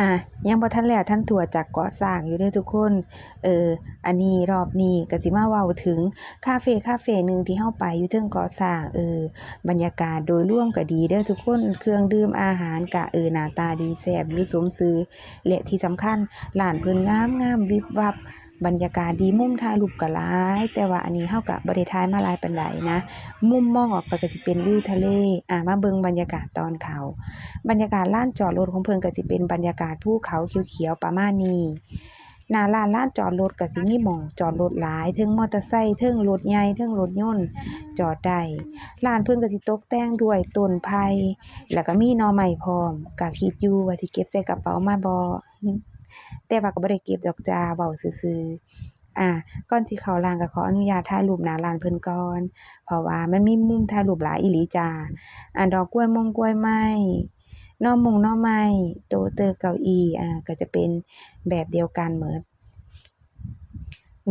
อะยังบ่ทันแล้วท่านทั่วจากเกาะสร้างอยู่เด้อทุกคน เออ อันนี้รอบนี้ก็สิมาเว้าถึงคาเฟ่คาเฟ่หนึ่งที่เฮาไปอยู่เทิงเกาะสร้าง เออ บรรยากาศโดยรวมก็ดีเด้อทุกคน เครื่องดื่มอาหารก็เออหน้าตาดีแซ่บหรือสมซื้อและที่สำคัญร้านเพิ่นงามงามวิบวับ บรรยากาศดีมุมถ่ายรูปก็หลาย แต่ว่าอันนี้เฮาก็บ่ได้ถ่ายมาหลายปานใดนะ มุมมองออกไปก็สิเป็นวิวทะเลอ่ามาเบิ่งบรรยากาศตอนเขา บรรยากาศลานจอดรถของเพิ่นก็สิเป็นบรรยากาศภูเขาเขียวๆประมาณนี้หน้าร้านลานจอดรถก็สิมีหม้องจอดรถหลายเทิงมอเตอร์ไซค์เทิงรถใหญ่เทิงรถยนต์จอดได้ร้านเพิ่นก็สิตกแต่งด้วยต้นไผ่แล้วก็มีหน่อไม้พร้อมก็คิดอยู่ว่าสิเก็บใส่กระเป๋ามาบ่ แต่ว่าก็บ่ได้เก็บดอกจ้าเว้าซื่อๆอ่า ก่อนสิเข้าร้านก็ขออนุญาตถ่ายรูปหน้าร้านเพิ่นก่อน เพราะว่ามันมีมุมถ่ายรูปหลายอีหลีจ้า อ่า ดอกกล้วยมงกล้วยไม้หน่อมงหน่อไม้ โต๊ะเต๊ะเก้าอี้ อ่า ก็จะเป็นแบบเดียวกันหมด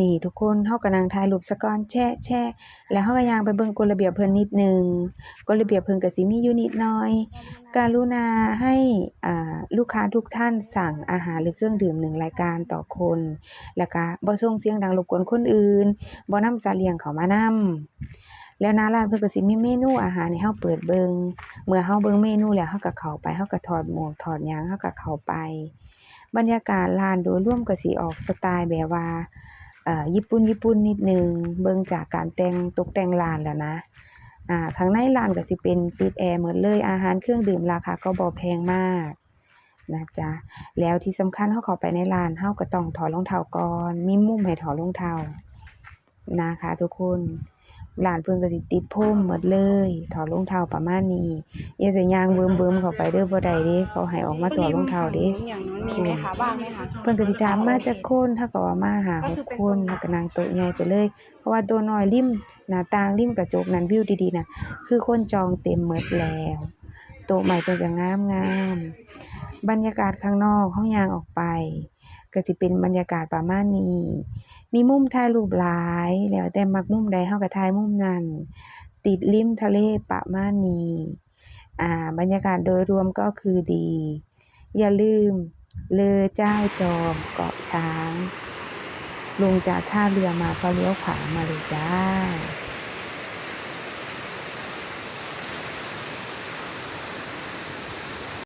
นี่ทุกคนเฮาก็นั่งถ่ายรูปซะกอนแชะๆแล้วเฮาก็ย่างไปเบิ่งกฎระเบียบเพิ่นนิดหนึ่งกฎระเบียบเพิ่นก็สิมีอยู่นิดหน่อย กรุณาให้อ่าลูกค้าทุกท่านสั่งอาหารหรือเครื่องดื่มหนึ่งรายการต่อคน แล้วก็บ่ส่งเสียงดังรบกวนคนอื่นบ่นำสัตว์เลียงเขามานำแล้วหน้าร้านเพิ่นก็สิมีเมนูอาหารให้เฮาเปิดเบิงเมื่อเฮาเบิ่งเมนูแล้วเฮาก็เข้าไปเฮาก็ถอดหมวกถอดหยังเฮาก็เข้าไป บรรยากาศร้านโดยรวมก็สิออกสไตล์แบบว่า ญี่ปุ่นญี่ปุ่นนิดหนึ่งเบิ่งจากการแต่งตกแต่งร้านแล้วนะอ่าข้างในร้านก็สิเป็นติดแอร์หมดเลยอาหารเครื่องดื่มราคาก็บ่แพงมากนะจ๊ะแล้วที่สำคัญเฮาเข้าไปในร้านเฮาก็ต้องถอดรองเท้าก่อนมีมุมให้ถอดรองเท้านะคะ ทุกคน ร้านเพิ่นก็สิติดพรมหมดเลยถอดรองเท้าประมาณนี้อย่าสิย่างเบิ่มๆเข้าไปเด้อบ่ได้เด้เขาให้ออกมาถอดรองเท้าเด้อย่างนั้นมีไหมคะบ้างไหมคะเพิ่นก็สิถามมาจักคนเฮาก็ว่ามาห้าหกคนแล้วก็นั่งโต๊ะใหญ่ไปเลย เพราะว่าโต๊ะน้อยริมหน้าต่างริมกระจกนั้นวิวดีๆน่ะคือคนจองเต็มหมดแล้วโต๊ะใหม่เพิ่นก็งามๆบรรยากาศข้างนอกเฮาย่างออกไป ก็สิเป็นบรรยากาศประมาณนี้ มีมุมถ่ายรูปหลาย แล้วแต่มักมุมใดเฮาก็ถ่ายมุมนั้น ติดริมทะเลประมาณนี้ อ่า บรรยากาศโดยรวมก็คือดี อย่าลืม เลอเจ้าจอมเกาะช้าง ลงจากท่าเรือมาก็เลี้ยวขวามาเลยจ้า